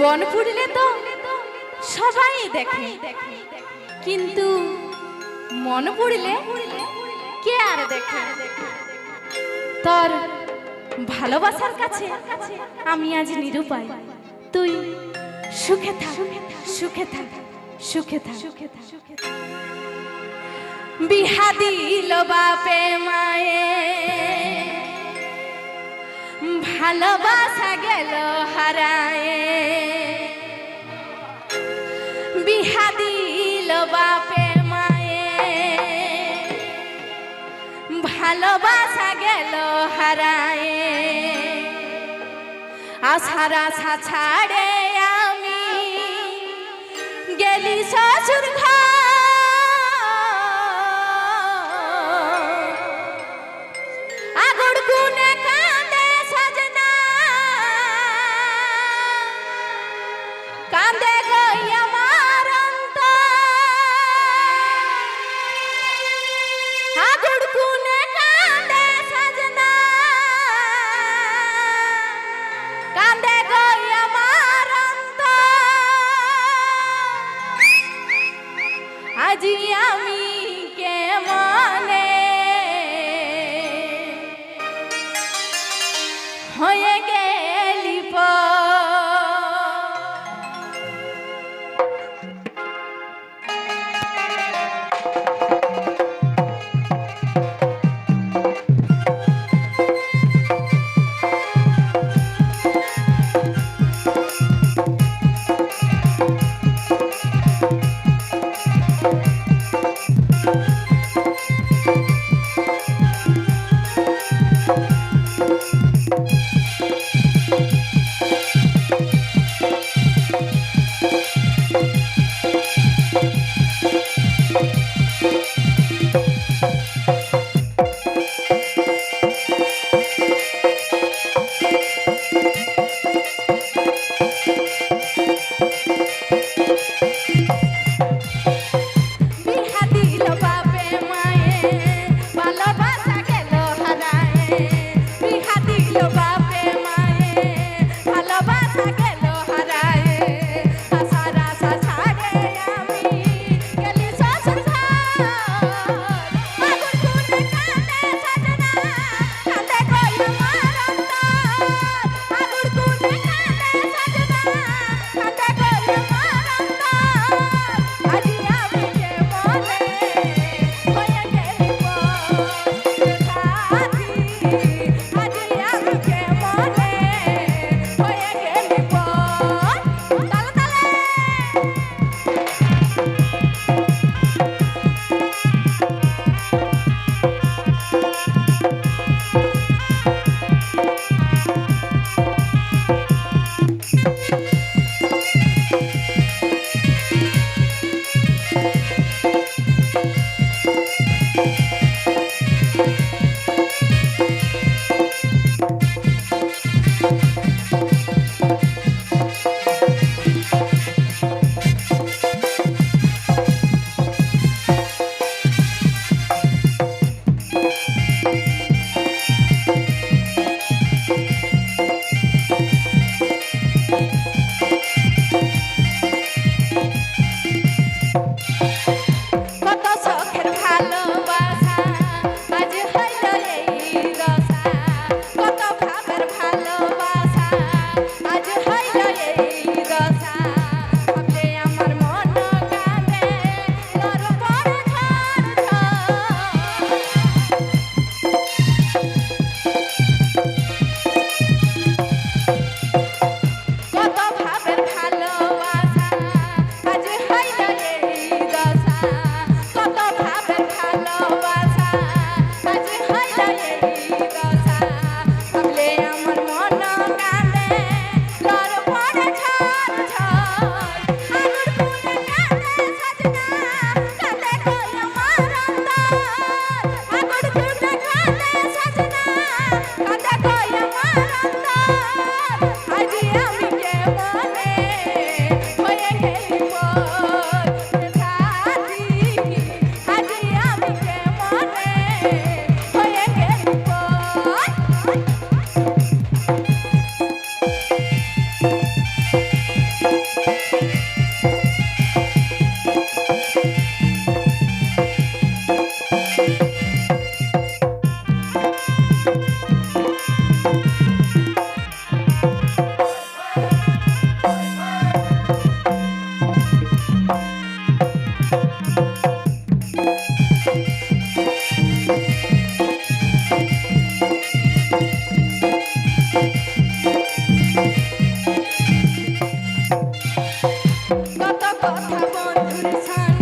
বন তো সবাই দেখে। কিন্তু মন পুড়লে কে আর দেখে? তোর ভালোবাসার কাছে আমি আজ নিরুপায়। তুই সুখে থাক সুখে থাক সুখে থাক। সুখে থাক সুখে থাক বিহা দিল বাপে মায়ে। ভালোবাসা গেল হারায়ে বিহা দিল বাপে মায়ে। ভালোবাসা গেল হারায়ে। আশার আশা ছাড়ে আমি। গেলি শ্বশুর ঘর আজি আমি Thank you. কত কথা বন্ধুর ছাড়